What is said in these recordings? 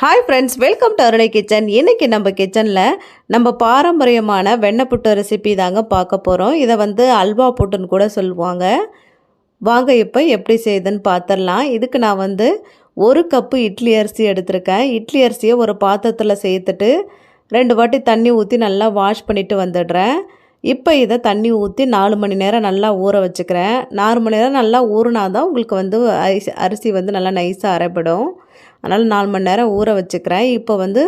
Hi friends welcome to Arunai Kitchen இன்றைக்கி நம்ம கிச்சனில் நம்ம பாரம்பரியமான வெண்ணப்புட்டு ரெசிபி தாங்க பார்க்க போகிறோம் இதை வந்து அல்வா புட்டுன்னு கூட சொல்லுவாங்க. வாங்க இப்போ எப்படி செய்யுதுன்னு பார்த்துடலாம் இதுக்கு நான் வந்து ஒரு கப்பு இட்லி அரிசி எடுத்திருக்கேன். இட்லி அரிசியை ஒரு பாத்திரத்தில் சேர்த்துட்டு ரெண்டு வாட்டி தண்ணி ஊற்றி நல்லா வாஷ் பண்ணிவிட்டு வந்துடுறேன். இப்போ இதை தண்ணி ஊற்றி நாலு மணி நேரம் நல்லா ஊற வச்சுக்கிறேன். நாலு மணி நேரம் நல்லா ஊறினா தான் உங்களுக்கு வந்து அரிசி அரிசி வந்து நல்லா நைஸாக அரைப்படும். அதனால் நாலு மணி நேரம் ஊற வச்சுக்கிறேன். இப்போ வந்து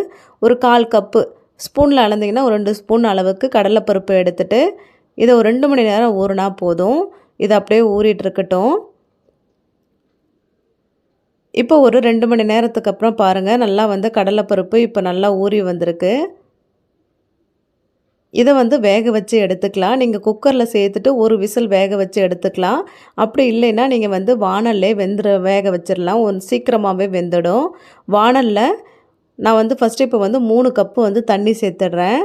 ஒரு கால் கப்பு ஸ்பூனில் அளந்திங்கன்னா ஒரு ரெண்டு ஸ்பூன் அளவுக்கு கடலைப்பருப்பு எடுத்துட்டு இதை ஒரு ரெண்டு மணி நேரம் ஊறினா போதும். இது அப்படியே ஊறிட்டு இருக்கட்டும். இப்போ ஒரு ரெண்டு மணி நேரத்துக்கு அப்புறம் பாருங்கள் நல்லா வந்து கடலைப்பருப்பு இப்போ நல்லா ஊறி வந்திருக்கு. இதை வந்து வேக வச்சு எடுத்துக்கலாம். நீங்கள் குக்கரில் சேர்த்துட்டு ஒரு விசில் வேக வச்சு எடுத்துக்கலாம். அப்படி இல்லைன்னா நீங்கள் வந்து வானல்லே வெந்துட வேக வச்சிடலாம் ஒன் சீக்கிரமாகவே வெந்துடும். வானலில் நான் வந்து ஃபஸ்ட்டு இப்போ வந்து மூணு கப்பு வந்து தண்ணி சேர்த்துடுறேன்.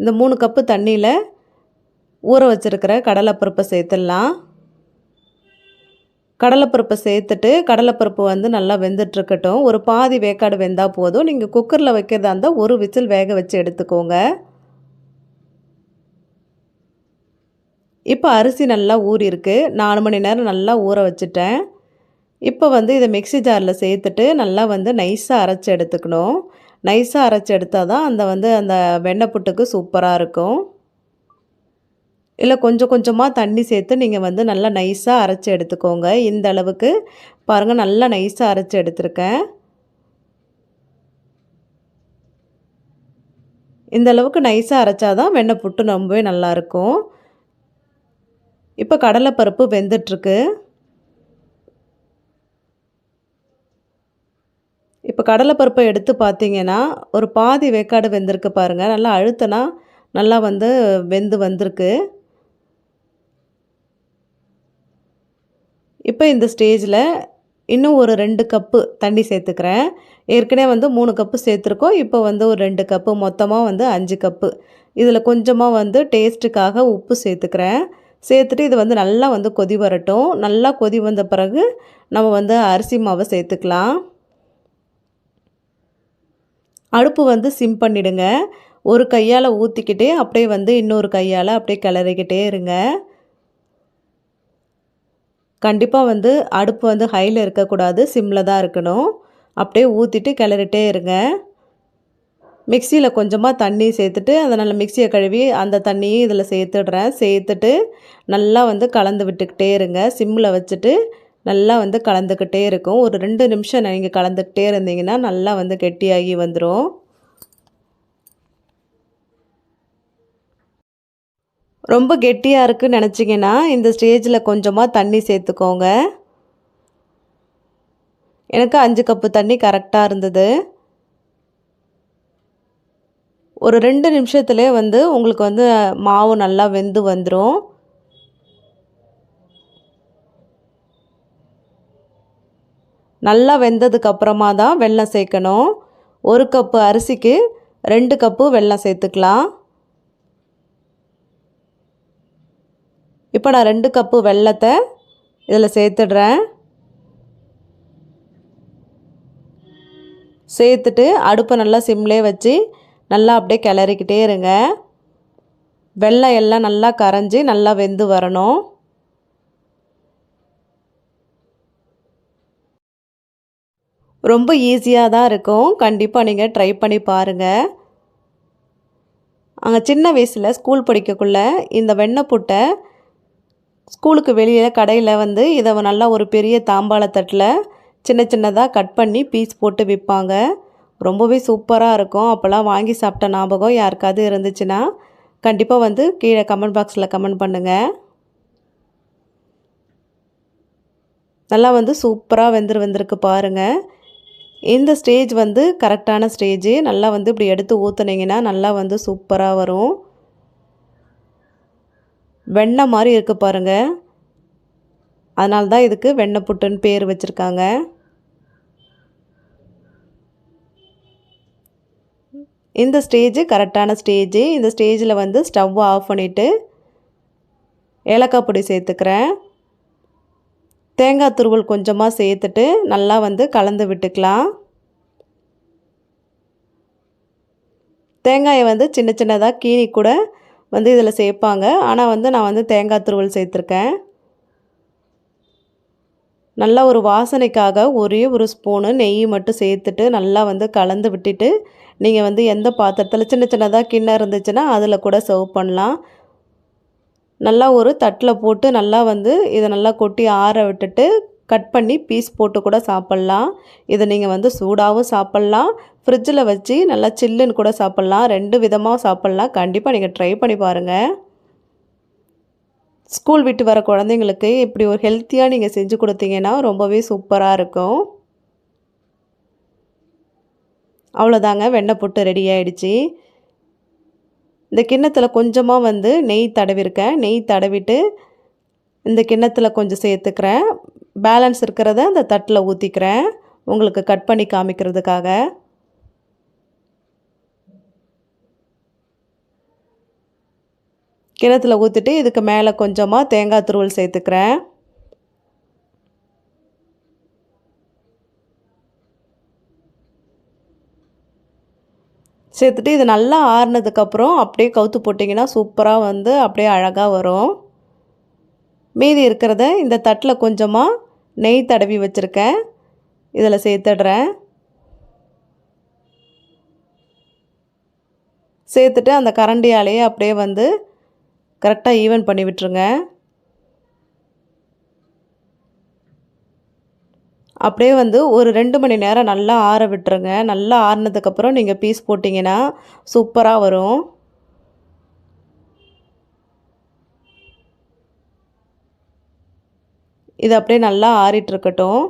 இந்த மூணு கப்பு தண்ணியில் ஊற வச்சுருக்கிற கடலைப்பருப்பை சேர்த்துடலாம். கடலைப்பருப்பை சேர்த்துட்டு கடலைப்பருப்பு வந்து நல்லா வெந்துட்டுருக்கட்டும். ஒரு பாதி வேக்காடு வெந்தால் போதும். நீங்கள் குக்கரில் வைக்கிறதா இருந்தால் ஒரு விசில் வேக வச்சு எடுத்துக்கோங்க. இப்போ அரிசி நல்லா ஊறியிருக்கு. நாலு மணி நேரம் நல்லா ஊற வச்சுட்டேன். இப்போ வந்து இதை மிக்சி ஜாரில் சேர்த்துட்டு நல்லா வந்து நைஸாக அரைச்சி எடுத்துக்கணும். நைஸாக அரைச்சி எடுத்தால் தான் அந்த வந்து அந்த வெண்ணெய் புட்டுக்கு சூப்பராக இருக்கும். இல்லை கொஞ்சம் கொஞ்சமாக தண்ணி சேர்த்து நீங்கள் வந்து நல்லா நைஸாக அரைச்சி எடுத்துக்கோங்க. இந்த அளவுக்கு பாருங்கள் நல்லா நைஸாக அரைச்சி எடுத்திருக்கேன். இந்த அளவுக்கு நைஸாக அரைச்சாதான் வெண்ணெய் புட்டு ரொம்பவே நல்லாயிருக்கும் இப்போ கடலைப்பருப்பு வெந்துட்டுருக்கு. இப்போ கடலைப்பருப்பை எடுத்து பார்த்தீங்கன்னா ஒரு பாதி வேக்காடு வெந்திருக்கு பாருங்கள் நல்லா அழுத்தினா நல்லா வந்து வெந்து வந்திருக்கு. இப்போ இந்த ஸ்டேஜில் இன்னும் ஒரு ரெண்டு கப்பு தண்ணி சேர்த்துக்கிறேன். ஏற்கனவே வந்து மூணு கப்பு சேர்த்துருக்கோம். இப்போ வந்து ஒரு ரெண்டு கப்பு மொத்தமாக வந்து அஞ்சு கப்பு. இதில் கொஞ்சமாக வந்து டேஸ்ட்டுக்காக உப்பு சேர்த்துக்கிறேன். சேர்த்துட்டு இது வந்து நல்லா வந்து கொதி வரட்டும். நல்லா கொதி வந்த பிறகு நம்ம வந்து அரிசி மாவை சேர்த்துக்கலாம். அடுப்பு வந்து சிம் பண்ணிவிடுங்க ஒரு கையால் ஊற்றிக்கிட்டே அப்படியே வந்து இன்னொரு கையால் அப்படியே கிளறிக்கிட்டே இருங்க. கண்டிப்பாக வந்து அடுப்பு வந்து ஹையில் இருக்கக்கூடாது. சிம்மில் தான் இருக்கணும். அப்படியே ஊற்றிட்டு கிளறிட்டே இருங்க. மிக்சியில் கொஞ்சமாக தண்ணி சேர்த்துட்டு அதனால் மிக்சியை கழுவி அந்த தண்ணியும் இதில் சேர்த்துடுறேன். சேர்த்துட்டு நல்லா வந்து கலந்து விட்டுக்கிட்டே இருங்க. சிம்மில் வச்சுட்டு நல்லா வந்து கலந்துக்கிட்டே இருக்கும். ஒரு ரெண்டு நிமிஷம் நீங்கள் கலந்துக்கிட்டே இருந்தீங்கன்னா நல்லா வந்து கெட்டியாகி வந்துடும் ரொம்ப கெட்டியாக இருக்குன்னு நினச்சிங்கன்னா இந்த ஸ்டேஜில் கொஞ்சமாக தண்ணி சேர்த்துக்கோங்க. எனக்கு அஞ்சு கப்பு தண்ணி கரெக்டாக இருந்தது. ஒரு ரெண்டு நிமிஷத்துலேயே வந்து உங்களுக்கு வந்து மாவு நல்லா வெந்து வந்துடும் நல்லா வெந்ததுக்கு அப்புறமா தான் வெல்லம் சேர்க்கணும். ஒரு கப்பு அரிசிக்கு ரெண்டு கப்பு வெல்லம் சேர்த்துக்கலாம். இப்போ நான் ரெண்டு கப்பு வெல்லத்தை இதில் சேர்த்துடுறேன். சேர்த்துட்டு அடுப்பை நல்லா சிம்லேயே வச்சு நல்லா அப்படியே கிளறிக்கிட்டே இருங்க. வெள்ளம் எல்லாம் நல்லா கரைஞ்சி நல்லா வெந்து வரணும். ரொம்ப ஈஸியாக தான் இருக்கும். கண்டிப்பாக நீங்கள் ட்ரை பண்ணி பாருங்கள் அங்கே சின்ன வயசில் ஸ்கூல் படிக்கக்குள்ள இந்த வெண்ணெய் புட்டை ஸ்கூலுக்கு வெளியே கடையில் வந்து இதை நல்லா ஒரு பெரிய தாம்பாளத்தட்டில் சின்ன சின்னதாக கட் பண்ணி பீஸ் போட்டு விற்பாங்க ரொம்பவே சூப்பராக இருக்கும். அப்போல்லாம் வாங்கி சாப்பிட்ட ஞாபகம் யாருக்காவது இருந்துச்சுன்னா கண்டிப்பாக வந்து கீழே கமெண்ட் பாக்ஸில் கமெண்ட் பண்ணுங்கள் நல்லா வந்து சூப்பராக வெந்துரு வந்திருக்கு பாருங்கள் இந்த ஸ்டேஜ் வந்து கரெக்டான ஸ்டேஜு. நல்லா வந்து இப்படி எடுத்து ஊற்றுனீங்கன்னா நல்லா வந்து சூப்பராக வரும். வெண்ணெய் மாதிரி இருக்குது பாருங்கள் அதனால தான் இதுக்கு வெண்ணெய் புட்டுன்னு பேர் வச்சுருக்காங்க. இந்த ஸ்டேஜு கரெக்டான ஸ்டேஜு இந்த ஸ்டேஜில் வந்து ஸ்டவ்வை ஆஃப் பண்ணிவிட்டு ஏலக்காய் பொடி சேர்த்துக்கிறேன். தேங்காய் துருவல் கொஞ்சமாக சேர்த்துட்டு நல்லா வந்து கலந்து விட்டுக்கலாம். தேங்காயை வந்து சின்ன சின்னதாக கீனி கூட வந்து இதில் சேர்ப்பாங்க. ஆனால் வந்து நான் வந்து தேங்காய் துருவல் சேர்த்துருக்கேன். நல்லா ஒரு வாசனைக்காக ஒரே ஒரு ஸ்பூனு நெய் மட்டும் சேர்த்துட்டு நல்லா வந்து கலந்து விட்டுட்டு நீங்கள் வந்து எந்த பாத்திரத்தில் சின்ன சின்னதாக கிண்ணம் இருந்துச்சுன்னா அதில் கூட சர்வ் பண்ணலாம். நல்லா ஒரு தட்டில் போட்டு நல்லா வந்து இதை நல்லா கொட்டி ஆற விட்டுட்டு கட் பண்ணி பீஸ் போட்டு கூட சாப்பிட்லாம். இதை நீங்கள் வந்து சூடாகவும் சாப்பிட்லாம். ஃப்ரிட்ஜில் வச்சு நல்லா சில்லுன்னு கூட சாப்பிட்லாம். ரெண்டு விதமாக சாப்பிட்லாம். கண்டிப்பாக நீங்கள் ட்ரை பண்ணி பாருங்கள் ஸ்கூல் விட்டு வர குழந்தைங்களுக்கு இப்படி ஒரு ஹெல்த்தியாக நீங்கள் செஞ்சு கொடுத்தீங்கன்னா ரொம்பவே சூப்பராக இருக்கும். அவ்வளோதாங்க வெண்ணெய் போட்டு ரெடி ஆகிடுச்சி இந்த கிண்ணத்தில் கொஞ்சமாக வந்து நெய் தடவிருக்கேன். நெய் தடவிட்டு இந்த கிண்ணத்தில் கொஞ்சம் சேர்த்துக்கிறேன். பேலன்ஸ் இருக்கிறத அந்த தட்டில் ஊற்றிக்கிறேன் உங்களுக்கு கட் பண்ணி காமிக்கிறதுக்காக. கிணத்துல ஊற்றிட்டு இதுக்கு மேலே கொஞ்சமாக தேங்காய் துருவல் சேர்த்துக்கிறேன். சேர்த்துட்டு இது நல்லா ஆறுனதுக்கப்புறம் அப்படியே கவுத்து போட்டிங்கன்னா சூப்பராக வந்து அப்படியே அழகாக வரும். மீதி இருக்கிறத இந்த தட்டில் கொஞ்சமாக நெய் தடவி வச்சுருக்கேன். இதில் சேர்த்துடுறேன். சேர்த்துட்டு அந்த கரண்டியாலேயே அப்படியே வந்து கரெக்டாக ஈவன் பண்ணி விட்டுருங்க. அப்படியே வந்து ஒரு ரெண்டு மணி நேரம் நல்லா ஆற விட்டுருங்க. நல்லா ஆறினதுக்கப்புறம் நீங்கள் பீஸ் போட்டிங்கன்னா சூப்பராக வரும். இது அப்படியே நல்லா ஆறிட்டு இருக்கட்டும்.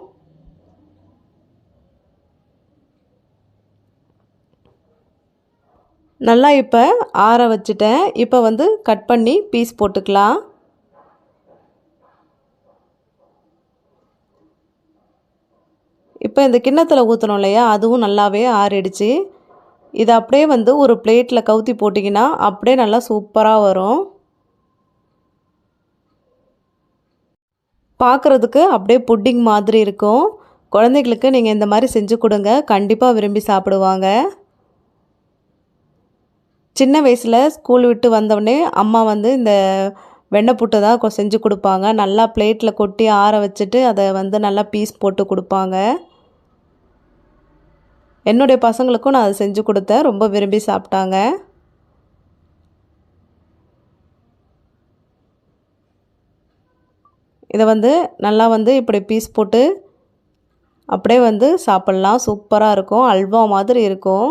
நல்லா இப்போ ஆற வச்சுட்டேன். இப்போ வந்து கட் பண்ணி பீஸ் போட்டுக்கலாம். இப்போ இந்த கிண்ணத்தில் ஊற்றணும் இல்லையா? அதுவும் நல்லாவே ஆறிடுச்சு. இதை அப்படியே வந்து ஒரு பிளேட்டில் கவுத்தி போட்டிங்கன்னா அப்படியே நல்லா சூப்பராக வரும். பார்க்குறதுக்கு அப்படியே புட்டிங் மாதிரி இருக்கும். குழந்தைகளுக்கு நீங்கள் இந்த மாதிரி செஞ்சு கொடுங்க. கண்டிப்பாக விரும்பி சாப்பிடுவாங்க. சின்ன வயசில் ஸ்கூல் விட்டு வந்தவொடனே அம்மா வந்து இந்த வெண்ணெய் புட்டு தான் செஞ்சு கொடுப்பாங்க. நல்லா பிளேட்டில் கொட்டி ஆற வச்சுட்டு அதை வந்து நல்லா பீஸ் போட்டு கொடுப்பாங்க. என்னுடைய பசங்களுக்கும் நான் அதை செஞ்சு கொடுத்தேன். ரொம்ப விரும்பி சாப்பிட்டாங்க. இதை வந்து நல்லா வந்து இப்படி பீஸ் போட்டு அப்படியே வந்து சாப்பிட்லாம். சூப்பராக இருக்கும். அல்வா மாதிரி இருக்கும்.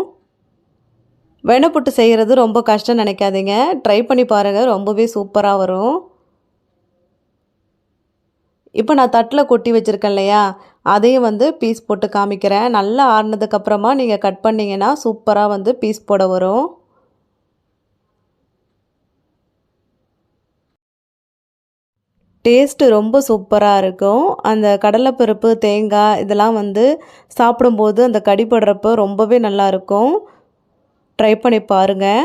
வெண்ணப்புட்டு செய்கிறது ரொம்ப கஷ்டம் நினைக்காதீங்க. ட்ரை பண்ணி பாருங்கள் ரொம்பவே சூப்பராக வரும். இப்போ நான் தட்டில் கொட்டி வச்சுருக்கேன் இல்லையா? அதையும் வந்து பீஸ் போட்டு காமிக்கிறேன். நல்லா ஆடினதுக்கப்புறமா நீங்கள் கட் பண்ணிங்கன்னா சூப்பராக வந்து பீஸ் போட வரும். டேஸ்ட்டு ரொம்ப சூப்பராக இருக்கும். அந்த கடலைப்பருப்பு தேங்காய் இதெல்லாம் வந்து சாப்பிடும்போது அந்த கடிப்படுறப்போ ரொம்பவே நல்லாயிருக்கும் ட்ரை பண்ணி பாருங்கள்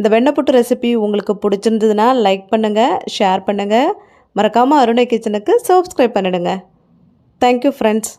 இந்த வெண்ணப்புட்டு ரெசிபி உங்களுக்கு பிடிச்சிருந்ததுன்னா லைக் பண்ணுங்கள் ஷேர் பண்ணுங்கள் மறக்காமல் அருணை கிச்சனுக்கு சப்ஸ்கிரைப் பண்ணிடுங்க. Thank you friends